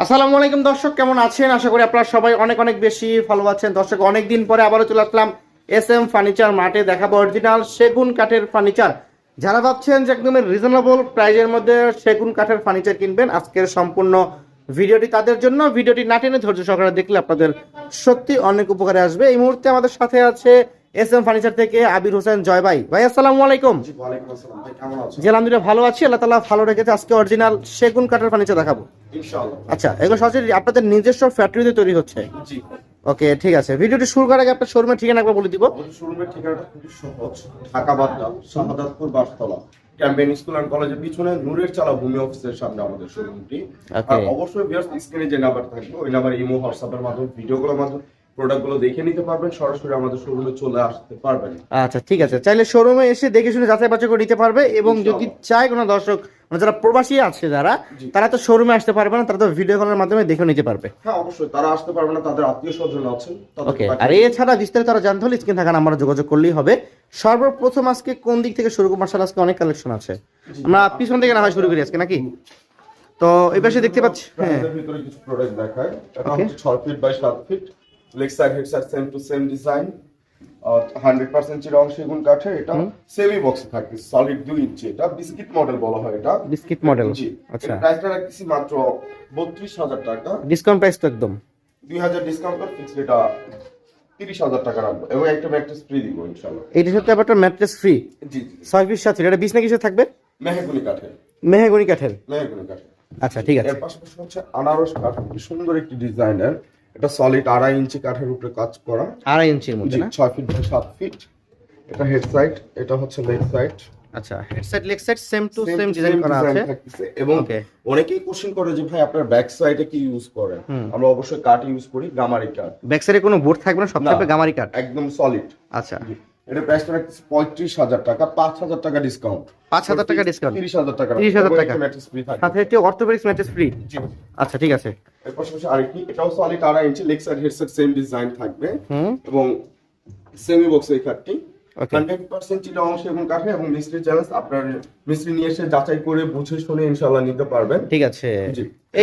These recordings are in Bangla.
আসসালামু আলাইকুম দর্শক, কেমন আছেন? আশা করি আপনারা সবাই অনেক অনেক বেশি ভালো আছেন। দর্শক অনেক দিন পরে আবারও চলে আসলাম এস এম ফার্নিচার মাঠে, দেখাবো অরিজিনাল সেগুন কাঠের ফার্নিচার। যারা ভাবছেন যে একদম রিজনেবল প্রাইজের মধ্যে সেগুন কাঠের ফার্নিচার কিনবেন, আজকের সম্পূর্ণ ভিডিওটি তাদের জন্য। ভিডিওটি না টেনে ধৈর্য সহকারে দেখলে আপনাদের সত্যি অনেক উপকারে আসবে। এই মুহূর্তে আমাদের সাথে আছে এস এম ফার্নিচার থেকে আবির হোসেন জয় ভাই। ভাই আসসালামু আলাইকুম। জি আলহামদুলিল্লাহ ভালো আছি। আল্লাহ তালা ভালো রেখেছে। আজকে অরিজিনাল সেগুন কাঠের ফার্নিচার দেখাবো। আচ্ছা এগুলো সরাসরি আপনাদের নিজস্ব ফ্যাক্টরিতে তৈরি হচ্ছে। ওকে ঠিক আছে। ভিডিওটি শুরু করার আগে আপনার শোরুমের ঠিকানা একবার বলে দিব। শোরুমের ঠিকানাটা খুবই সহজ। Dhaka Badda Shahadatpur Bashtala. Cambrian school and কলেজের পিছনে নূরের চালা ভূমি অফিসের সামনে আমাদের শোরুমটি আর অবশ্যই ভিউয়ার্স স্ক্রিনে যে নাম্বার থাকবে ওই নাম্বারে ইমো হোয়াটসঅ্যাপের মাধ্যমে ভিডিওগুলোর মাধ্যমে প্রোডাক্টগুলো দেখে নিতে পারবেন সরাসরি আমাদের শোরুমে চলে আসতে পারবেন। আচ্ছা ঠিক আছে। চাইলে শোরুমে এসে দেখে শুনে যাচাই বাছাই করে নিতে পারবে এবং যদি চায় কোনো দর্শক মানে যারা প্রবাসী আছে যারা তারা তো শোরুমে আসতে পারবে না তারা তো ভিডিও কলের মাধ্যমে দেখে নিতে পারবে। হ্যাঁ অবশ্যই তারা আসতে পারবে না তাদের আত্মীয় স্বজন আছেন ওকে আর এছাড়া বিস্তারিত আরও জানতে হলে স্ক্রিন থাকা নাম্বারে যোগাযোগ করলেই হবে। সর্বপ্রথম আজকে কোন দিক থেকে শুরু করব? মার্শাল আজকে অনেক কালেকশন আছে। আমরা পিছন থেকে না হয় শুরু করি আজকে নাকি? তো এই পাশে দেখতে পাচ্ছি হ্যাঁ। ব্র্যান্ডের ভিতরে কিছু প্রোডাক্ট দেখায়। এটা হচ্ছে 6 feet by 7 feet leg side same to same design hundred percent চিরং সেগুন কাঠে এটা সেমি বক্সে থাকে সলিড দুই ইঞ্চি এটা বিস্কিট মডেল বলা হয় এটা। বিস্কিট মডেল জি। আচ্ছা। প্রাইসটা রাখতেছি মাত্র বত্রিশ হাজার টাকা। ডিসকাউন্ট প্রাইস তো একদম। দুই হাজার ডিসকাউন্ট করে ফিক্সড এটা তিরিশ হাজার টাকা রাখব এবং একটা ম্যাট্রেস ফ্রি দিব ইনশাল্লাহ এইটার সাথে আবার একটা ম্যাট্রেস ফ্রি জি জি। ছয় পিস সাথে এটা বিছনা কিসে থাকবে? মেহেগুনি কাঠে মেহেগুনি কাঠের। মেহেগুনি কাঠে আচ্ছা ঠিক আছে। এর পাশাপাশি হচ্ছে আনারস কাঠ সুন্দর একটি ডিজাইনের এটা সলিড আড়াই ইঞ্চি কাঠের উপরে কাজ করা। আড়াই ইঞ্চির মধ্যে না? ছয় ফিট বাই সাত ফিট এটা হেড সাইড এটা হচ্ছে লেগ সাইড আচ্ছা head side leg side same to same design করা আছে? এবং অনেকেই কোশ্চেন করে যে ভাই আপনার ব্যাক সাইডে কি ইউজ করেন? আমরা অবশ্যই কাঠ ইউজ করি গামারি কাঠ। ব্যাক সাইডে কোনো বোর্ড থাকবে না সব থাকবে গামারি কাঠ? একদম সলিড আচ্ছা। এটা প্রাইসটা রাখতেছি পঁয়ত্রিশ হাজার টাকা পাঁচ হাজার টাকা ডিসকাউন্ট পাঁচ হাজার টাকা ডিসকাউন্ট তিরিশ হাজার টাকা। 30,000 টাকা। ম্যাট্রেস ফ্রি থাকে। সাথে একটি অর্থোপেডিক্স ম্যাট্রেস ফ্রি জি। আচ্ছা ঠিক আছে। এর পাশাপাশি আরেকটি এটাও সলিড আড়াই inch leg side head side same design থাকবে। এবং সেমি বক্স এই ওকে হান্ড্রেড পার্সেন্ট চিটা অংশ এবং কাঠে এবং মিস্ত্রি চ্যালেঞ্জ আপনার মিস্ত্রি নিয়ে এসে যাচাই করে বুঝে শুনে ইনশাল্লাহ নিতে পারবেন। ঠিক আছে।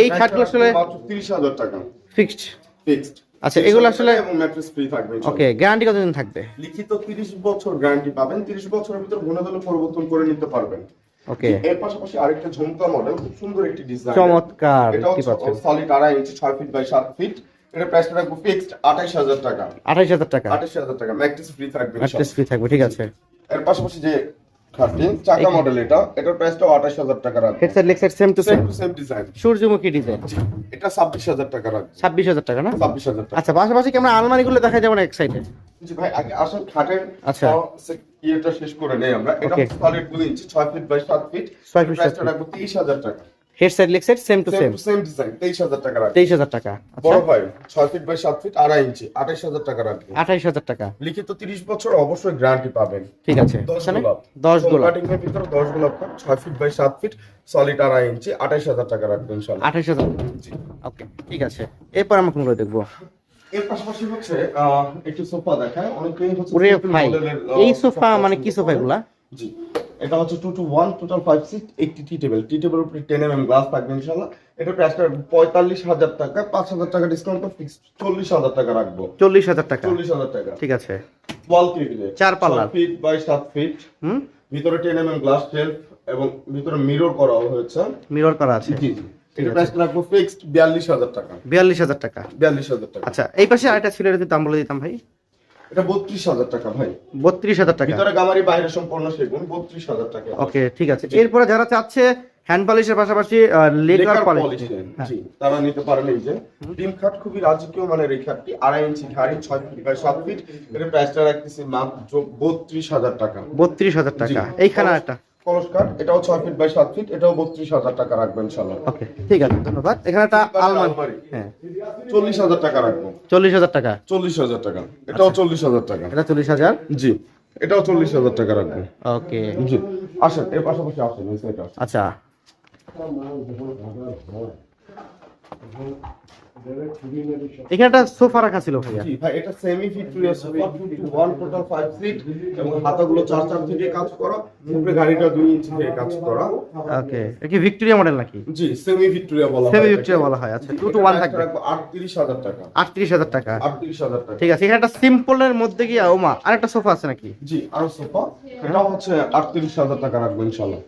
এই খাটগুলো আসলে তিরিশ হাজার টাকা। ফিক্সড ফিক্সড আচ্ছা, এগুলো আসলে- ম্যাট্রেস ফ্রি থাকবে ওকে গ্যারান্টি কতদিন থাকবে? লিখিত তিরিশ বছর গ্যারান্টি পাবেন তিরিশ বছরের ভিতর গুণে দিলে পরিবর্তন করে নিতে পারবেন। ওকে এর পাশাপাশি আরেকটা ঝুমকা মডেল খুব সুন্দর একটি ডিজাইন চমৎকার কি পাচ্ছেন? সলিড আড়াই ইঞ্চি ছয় ফিট বাই সাত ফিট এটা প্রাইসটা রাখব ফিক্সড আঠাইশ হাজার টাকা। আঠাইশ হাজার টাকা। আঠাইশ হাজার টাকা ম্যাট্রেস ফ্রি থাকবে ম্যাট্রেস ফ্রি থাকবে ঠিক আছে। এর পাশাপাশি যে খাটটি চাকা মডেল এটা। এটার টাকা রাখবে। Head side same to same same design সূর্যমুখী ডিজাইন এটা ছাব্বিশ হাজার টাকা রাখবে। ছাব্বিশ হাজার টাকা না? ছাব্বিশ হাজার টাকা। আচ্ছা পাশাপাশি কি আমরা আলমারিগুলো দেখা যাবে না এক সাইডে জি ভাই আগে আসল খাটের আচ্ছা। ইয়েটা শেষ করে নেই আমরা। এটা সলিড দুই ইঞ্চি ছয় ফিট বাই সাত ফিট প্রাইসটা। রাখব তেইশ হাজার টাকা। Head side leg side same to same same design তেইশ হাজার টাকা রাখবে। তেইশ হাজার টাকা আচ্ছা। বড় ভাই ছয় ফিট বাই সাত ফিট আড়াই ইঞ্চি আঠাইশ হাজার টাকা রাখবে। আঠাইশ হাজার টাকা। লিখিত তিরিশ বছর অবশ্যই গ্যারান্টি পাবেন। ঠিক আছে। দশ এখানে গোলাপ। দশ গোলাপ। কাটিং এর ভিতরে দশ গোলাপ খাট ছয় ফিট বাই সাত ফিট সলিড আড়াই ইঞ্চি আঠাইশ হাজার টাকা রাখবে আঠাইশ হাজার। জি। ওকে ঠিক আছে। এরপর আমরা কোনগুলো দেখব? এর পাশাপাশি হচ্ছে একটি সোফা দেখায়। অনেকেই হচ্ছে এই সোফা মানে কি সোফা এগুলা? জি। এটা হচ্ছে two two one total five seat একটি টি টেবিল টি টেবিল উপরে টেন এম এম গ্লাস থাকবে ইনশাল্লাহ এটা প্রাইসটা পঁয়তাল্লিশ হাজার টাকা পাঁচ হাজার টাকা ডিসকাউন্ট ফিক্স চল্লিশ হাজার টাকা রাখব। চল্লিশ হাজার টাকা? চল্লিশ হাজার টাকা। ঠিক আছে। ওয়াল টেবিলে চার পাল্লা ফিট বাই সাত ফিট হুম? ভিতরে ten M M glass shelf এবং ভিতরে মিরর করা হয়েছে। মিরর করা আছে। জি জি। এটা প্রাইসটা রাখব ফিক্সড বিয়াল্লিশ হাজার টাকা। বিয়াল্লিশ হাজার টাকা। বিয়াল্লিশ হাজার টাকা। আচ্ছা এই পাশে আরেকটা ছিল এটাতে দাম বলে দিতাম ভাই। এটা বত্রিশ হাজার টাকা ভাই। বত্রিশ হাজার টাকা। ভিতরে গামারি বাইরে সম্পূর্ণ সেগুন বত্রিশ হাজার টাকা ওকে ঠিক আছে। এরপরে যারা চাচ্ছে হ্যান্ড পলিশের পাশাপাশি লেকার পলিশ পলিশ জি তারা নিতে পারেন এই যে। ডিম খাট খুবই রাজকীয় মানে এই খাটটি আড়াই ইঞ্চি ঘাড়ি ফিট বাই ফিট এর প্রাইসটা রাখতেছি মাত্র বত্রিশ হাজার টাকা। বত্রিশ হাজার টাকা। এইখানে একটা। কলস কাঠ এটাও ছয় ফিট বাই সাত ফিট এটাও বত্রিশ হাজার টাকা রাখবেন ইনশাল্লাহ ওকে ঠিক আছে ধন্যবাদ। এখানে একটা আলমারি। হ্যাঁ। চল্লিশ হাজার টাকা রাখব। চল্লিশ হাজার টাকা? চল্লিশ হাজার টাকা। এটাও চল্লিশ হাজার টাকা। এটা চল্লিশ হাজার? জি এটাও চল্লিশ হাজার টাকা রাখব। ওকে। জি আসেন এর পাশাপাশি আসেন এই সাইডে আসেন। আচ্ছা। এখানে একটা সোফা রাখা ছিল ভাইয়া। জি ভাই এটা semi Victoria sofa one total five seat এবং হাতাগুলো চার চার থেকে কাজ করা। উপরে গাড়িটা দুই ইঞ্চি থেকে কাজ করা। ওকে এটা কি ভিক্টোরিয়া মডেল নাকি? জি সেমি ভিক্টোরিয়া বলা সেমি ভিক্টোরিয়া বলা হয় আচ্ছা টু থাকবে। টাকা। আটত্রিশ হাজার টাকা। আটত্রিশ হাজার টাকা। ঠিক আছে এখানে একটা সিম্পলের মধ্যে গিয়ে ওমা আরেকটা সোফা আছে নাকি? জি আর সোফা। এটা হচ্ছে আটত্রিশ হাজার টাকা রাখব ইনশাল্লাহ।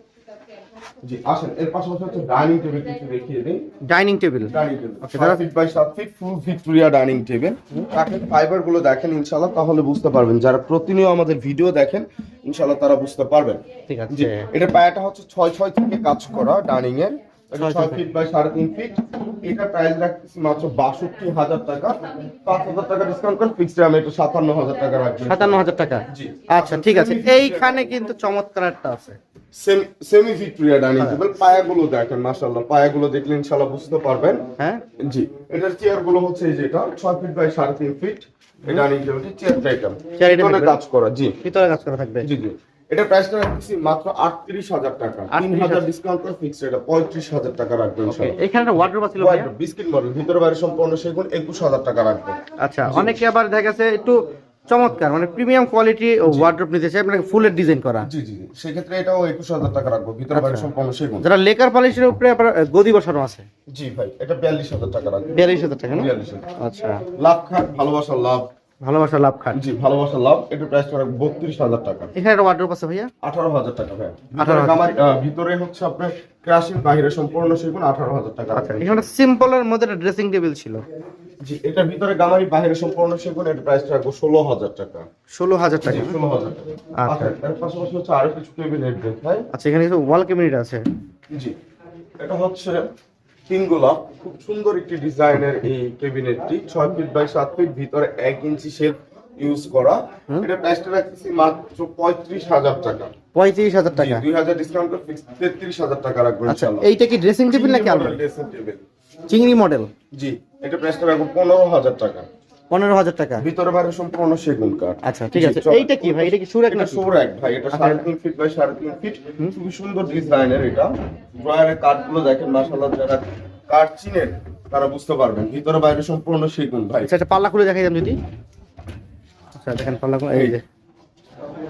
জি আসেন এর পাশাপাশি হচ্ছে ডাইনিং টেবিল কিছু দেখিয়ে দিই। Dining table. Dining table. Okay, ছয় ফিট বাই সাত feet full Victoria dining table. কাঠের ফাইবারগুলো দেখেন তাহলে বুঝতে পারবেন। যারা প্রতিনিয়ত আমাদের ভিডিও দেখেন তারা বুঝতে পারবেন। ঠিক আছে। এটা পায়াটা হচ্ছে ছয় ছয় থেকে কাজ করা ডাইনিং এর ছয়। ফিট বাই সাড়ে তিন ফিট এটা প্রাইস রাখতেছি মাত্র বাষট্টি হাজার টাকা। পাঁচ হাজার টাকা ডিসকাউন্ট করে ফিক্সড আমি একটু সাতান্ন হাজার টাকা রাখবেন সাতান্ন হাজার টাকা? আচ্ছা ঠিক আছে। এইখানে কিন্তু চমৎকার একটা আছে। সেমি ভিক্টোরিয়া ডাইনিং টেবিল পায়াগুলো দেখেন মাশাআল্লাহ। পায়াগুলো দেখলে ইনশাআল্লাহ বুঝতে পারবেন। হ্যাঁ। জি। এটার চেয়ারগুলো হচ্ছে এই যেটা ছয় ফিট বাই সাড়ে তিন ফিট এই ডাইনিং টেবিলটি। কাজ করা জি। ভিতরে কাজ করা থাকবে। জি জি। এটা প্রাইসটা রাখতেছি মাত্র আটত্রিশ হাজার টাকা। তিন 38,000 হাজার ডিসকাউন্ট করে ফিক্সড এটা পঁয়ত্রিশ হাজার টাকা রাখবেন এখানে একটা ওয়ার্ড্রোব ছিল ভাইয়া? বিস্কিট মডেল ভিতরে বাইরে সম্পূর্ণ সেগুন একুশ হাজার টাকা রাখবেন আচ্ছা অনেকে আবার দেখা গেছে একটু চমৎকার মানে প্রিমিয়াম কোয়ালিটি ওয়ার্ড্রোব নিতে চাই মানে ফুলের ডিজাইন করা। জি জি সেক্ষেত্রে এটাও একুশ হাজার টাকা রাখব ভিতরে বাইরে আচ্ছা। সম্পূর্ণ সেগুন। যারা লেকার পলিশের উপরে আবার গদি বসানো আছে? জি ভাই এটা বিয়াল্লিশ হাজার টাকা রাখব। বিয়াল্লিশ হাজার টাকা না? বিয়াল্লিশ আচ্ছা। লাভ খাট ভালোবাসার লাভ। ভালোবাসা লাভ খান জি ভালোবাসার লাভ এটা প্রাইস রাখব বত্রিশ হাজার টাকা। এখানে একটা ওয়ার্ড্রোব আছে ভাইয়া? আঠারো হাজার টাকা ভাই 18,000 আমার ভিতরে হচ্ছে আপনার ক্রাশিং বাইরে সম্পূর্ণ সেগুন আঠারো হাজার টাকা। আচ্ছা এখানে সিম্পলের মধ্যে একটা ড্রেসিং টেবিল ছিল। জি এটা ভিতরে গামারি বাইরে সম্পূর্ণ সেগুন এটা প্রাইস রাখব ষোলো হাজার টাকা। ষোলো হাজার টাকা। ষোলো হাজার টাকা। আচ্ছা। আচ্ছা এর পাশাপাশি হচ্ছে আরও কিছু টেবিলের ড্রেস ভাই। আচ্ছা এখানে কিছু ওয়াল ক্যাবিনেট আছে। জি এটা হচ্ছে তিন গোলাপ খুব সুন্দর একটি ডিজাইনের এই ক্যাবিনেটটি। ছয় ফিট বাই সাত ফিট ভিতরে এক ইঞ্চি শেপ ইউজ করা। এটা প্রাইসটা রাখতেছি মাত্র পঁয়ত্রিশ হাজার টাকা। পঁয়ত্রিশ হাজার টাকা। দুই হাজার ডিসকাউন্ট করে ফিক্স তেত্রিশ হাজার টাকা রাখবেন আচ্ছা এইটা কি ড্রেসিং টেবিল নাকি আলমারি ড্রেসিং টেবিল চিংড়ি মডেল জি এটা প্রাইসটা রাখব পনেরো হাজার টাকা। পনেরো হাজার টাকা। ভিতরে বাইরে সম্পূর্ণ সেগুন কাঠ। আচ্ছা ঠিক আছে। এইটা কি ভাই? এটা কি সুরাক না সুরাক ভাই এটা সাড়ে তিন ফিট বাই সাড়ে তিন ফিট খুবই সুন্দর ডিজাইনের এটা। ড্রয়ারের কাঠগুলো দেখেন মাসাল্লাহ যারা কাঠ চিনেন তারা বুঝতে পারবেন। ভিতরে বাইরে সম্পূর্ণ সেগুন ভাই। আচ্ছা একটা পাল্লা খুলে দেখাই যদি। আচ্ছা দেখেন পাল্লা খুলে এই যে।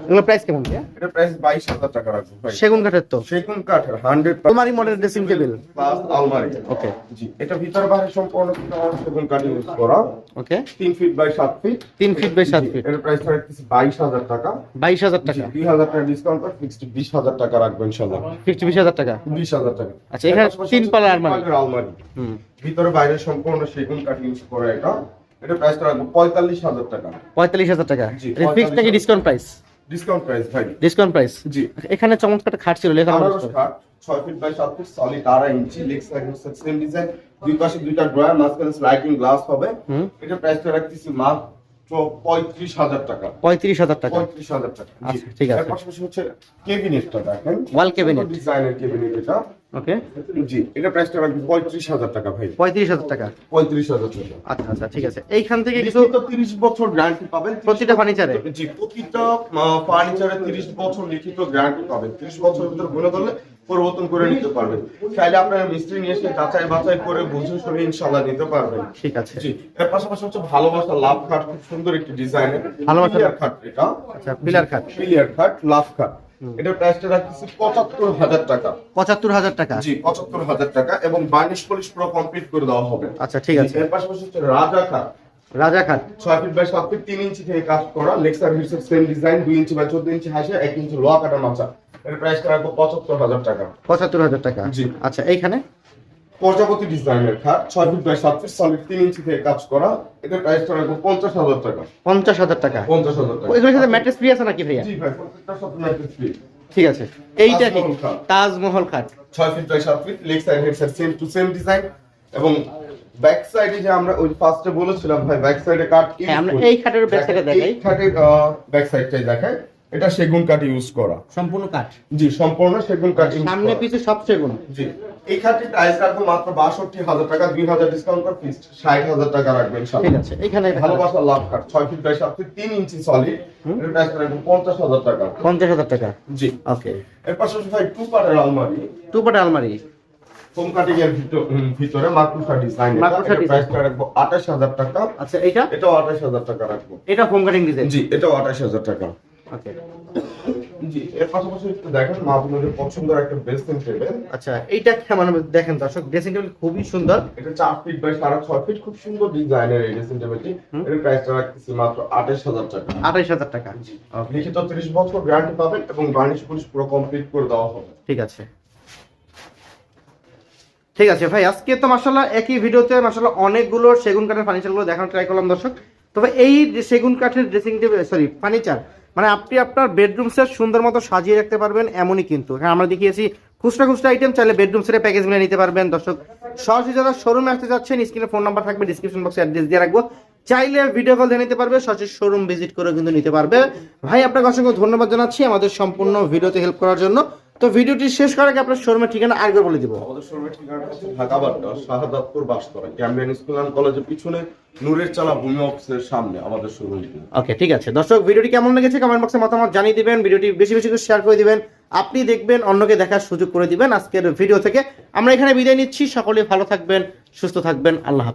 এগুলো প্রাইস কেমন? এটা প্রাইস বাইশ হাজার টাকা রাখব ভাই। সেগুন কাঠের তো? সেগুন কাঠের হান্ড্রেড আলমারি মডেল ড্রেসিং টেবিল প্লাস আলমারি। ওকে জি এটা ভিতরে বাইরে সম্পূর্ণ সেগুন কাঠ ইউজ করা। ওকে তিন ফিট বাই সাত ফিট তিন ফিট বাই সাত ফিট এর প্রাইস রাখতেছি বাইশ হাজার টাকা। বাইশ হাজার টাকা? দুই হাজার টাকা ডিসকাউন্ট করে ফিক্সড বিশ হাজার টাকা রাখব ফিফটি বিশ হাজার টাকা? বিশ হাজার টাকা। আচ্ছা, এখানে তিন আলমারি। হুম। ভিতরে বাইরে সম্পূর্ণ সেগুন কাঠ ইউজ করে এটা। এটা প্রাইসটা রাখব পঁয়তাল্লিশ হাজার টাকা। পঁয়তাল্লিশ হাজার টাকা? জি, ফিক্স নাকি ডিসকাউন্ট প্রাইস ডিসকাউন্ট প্রাইস ভাই। ডিসকাউন্ট প্রাইস জি। এখানে চমৎকার একটা খাট ছিল লেখা আছে। খাট ছয় ফিট বাই 7 ফিট সলিড আড়াই inch leg side same design দুই পাশে দুইটা ড্রয়ার মাঝখানে স্লাইডিং গ্লাস হবে। এটা প্রাইসটা রাখতেছি মাত্র পঁয়ত্রিশ হাজার টাকা। পঁয়ত্রিশ হাজার টাকা। পঁয়ত্রিশ হাজার টাকা। আচ্ছা, ঠিক আছে। পাশাপাশি হচ্ছে কেবিনেটটা দেখেন। Wall cabinet। ডিজাইনের কেবিনেট এটা? ওকে। জি এটা প্রাইসটা রাখব পঁয়ত্রিশ হাজার টাকা ভাই। পঁয়ত্রিশ হাজার টাকা। পঁয়ত্রিশ হাজার টাকা। আচ্ছা আচ্ছা ঠিক আছে। এইখান থেকে কিছু 30 বছর গ্যারান্টি পাবেন। প্রতিটা ফার্নিচারে জি প্রতিটা ফার্নিচারে 30 বছর লিখিত গ্যারান্টি পাবেন। 30 বছরের ভিতর ধরলে পরিবর্তন করে নিতে পারবেন। চাইলে আপনারা মিস্ত্রি নিয়ে এসে যাচাই বাছাই করে বুঝে শুনে ইনশাআল্লাহ নিতে পারবেন। ঠিক আছে। জি এর পাশাপাশি হচ্ছে ভালোবাসা লাভ খাট খুব সুন্দর একটি ডিজাইনের ভালোবাসা খাট এটা। আচ্ছা পিলার খাট। পিলিয়ার খাট লাভ খাট। এটার প্রাইসটা রাখতেছি পঁচাত্তর হাজার টাকা। পঁচাত্তর হাজার টাকা? জি পঁচাত্তর হাজার টাকা এবং বার্নিশ পলিশ পুরো কমপ্লিট করে দেওয়া হবে। আচ্ছা ঠিক আছে। এর পাশাপাশি হচ্ছে রাজা খাট। রাজা খাট। ছয় ফিট বাই সাত ফিট তিন ইঞ্চি থেকে কাজ করা। লেক্সার সার্ভিসের সেম ডিজাইন দুই ইঞ্চি বাই চোদ্দ ইঞ্চি হাসে এক ইঞ্চি লোয়া কাটা মাচা। এর প্রাইস রাখব পঁচাত্তর হাজার টাকা। পঁচাত্তর হাজার টাকা? জি। আচ্ছা এইখানে? প্রজাপতি ডিজাইনের খাট ছয় ফিট বাই সাত ফিট সলিড তিন ইঞ্চি থেকে কাজ করা। এটার প্রাইসটা রাখব পঞ্চাশ হাজার টাকা। পঞ্চাশ হাজার টাকা? পঞ্চাশ হাজার টাকা। এগুলোর সাথে ম্যাট্রেস ফ্রি আছে নাকি ভাইয়া? জি ভাই প্রত্যেকটার সাথে ম্যাট্রেস ফ্রি ঠিক আছে। এইটা কি? তাজমহল খাট। ছয় ফিট বাই সাত feet leg side head side same to same design এবং ব্যাক সাইডে যে আমরা ওই ফার্স্টে বলেছিলাম ভাই ব্যাক সাইডে কাট হ্যাঁ, আমরা এই খাটের side এ দেখাই। খাটের ব্যাক সাইডটাই দেখাই। এটা সেগুন কাঠ ইউজ করা। সম্পূর্ণ কাঠ? জি সম্পূর্ণ সেগুন কাঠ সামনে। পিছু সব সেগুন। জি। এই খাটটির প্রাইস রাখব মাত্র বাষট্টি হাজার টাকা দুই হাজার ডিসকাউন্ট করে ফিক্সড ষাট হাজার টাকা রাখবেন ঠিক আছে এখানে ভালোবাসা লাভ কাঠ ছয় ফিট বাই সাত ফিট তিন ইঞ্চি সলিড এর প্রাইস পঞ্চাশ হাজার টাকা। পঞ্চাশ হাজার টাকা? জি। ওকে। এর পাশাপাশি ভাই টু পারের আলমারি। টু পাট আলমারি? হোম কাটিং এর ভিতর- মাকড়সা ডিজাইন মাকড়সা। প্রাইসটা রাখব আঠাশ হাজার টাকা। আচ্ছা এটা এটাও আঠাশ হাজার টাকা রাখব। এটা হোম কাটিং ডিজাইন জি এটাও আঠাশ হাজার টাকা। ওকে জি এর পাশাপাশি একটু দেখেন মা বোনদের পছন্দের একটা ড্রেসিং টেবিল আচ্ছা এইটা কেমন দেখেন দর্শক ড্রেসিং টেবিল খুবই সুন্দর। এটা চার ফিট বাই সাড়ে ছয় ফিট খুব সুন্দর ডিজাইনের এই ড্রেসিং টেবিলটি এর প্রাইসটা রাখতেছি মাত্র আঠাশ হাজার টাকা। আঠাইশ হাজার টাকা। লিখিত ত্রিশ বছর গ্যারান্টি পাবেন এবং বার্নিশ পুলিশ পুরো কমপ্লিট করে দেওয়া হবে। ঠিক আছে। ঠিক আছে ভাই আজকে তো মাসাল্লাহ একই ভিডিওতে মাসাল্লাহ অনেকগুলো সেগুন কাঠের ফার্নিচারগুলো দেখানোর ট্রাই করলাম দর্শক। তবে এই সেগুন কাঠের ড্রেসিং টেবিল সরি ফার্নিচার মানে আপনি আপনার বেডরুম সেট সুন্দর মতো সাজিয়ে রাখতে পারবেন, এমনই কিন্তু। হ্যাঁ আমরা দেখিয়েছি, খুচরা খুচরা আইটেম চাইলে বেডরুম সেটের প্যাকেজ মিলে নিতে পারবেন। দর্শক, সরাসরি যারা শোরুমে আসতে যাচ্ছেন স্ক্রিনে ফোন নাম্বার থাকবে ডিসক্রিপশন বক্সে অ্যাড্রেস দিয়ে রাখব। চাইলে ভিডিও কল নিতে পারবে, সরাসরি শোরুম ভিজিট করে কিন্তু নিতে পারবে। ভাই, আপনাকে অসংখ্য ধন্যবাদ জানাচ্ছি আমাদের সম্পূর্ণ ভিডিওতে হেল্প করার জন্য। তো ভিডিওটি শেষ করার আগে আপনার শোরুমের ঠিকানা আরেকবার বলে দিব। আমাদের শোরুমের ঠিকানাটা হচ্ছে Dhaka Badda Shahadatpur Bashtala Cambrian school and কলেজের পিছনে নূরের চালা ভূমি অফিসের সামনে আমাদের শোরুম। ওকে ঠিক আছে। দর্শক ভিডিওটি কেমন লেগেছে কমেন্ট বক্সে মতামত জানিয়ে দিবেন ভিডিওটি বেশি বেশি করে শেয়ার করে দিবেন। আপনি দেখবেন অন্যকে দেখার সুযোগ করে দিবেন। আজকের ভিডিও থেকে আমরা এখানে বিদায় নিচ্ছি। সকলে ভালো থাকবেন সুস্থ থাকবেন। আল্লাহ হাফেজ।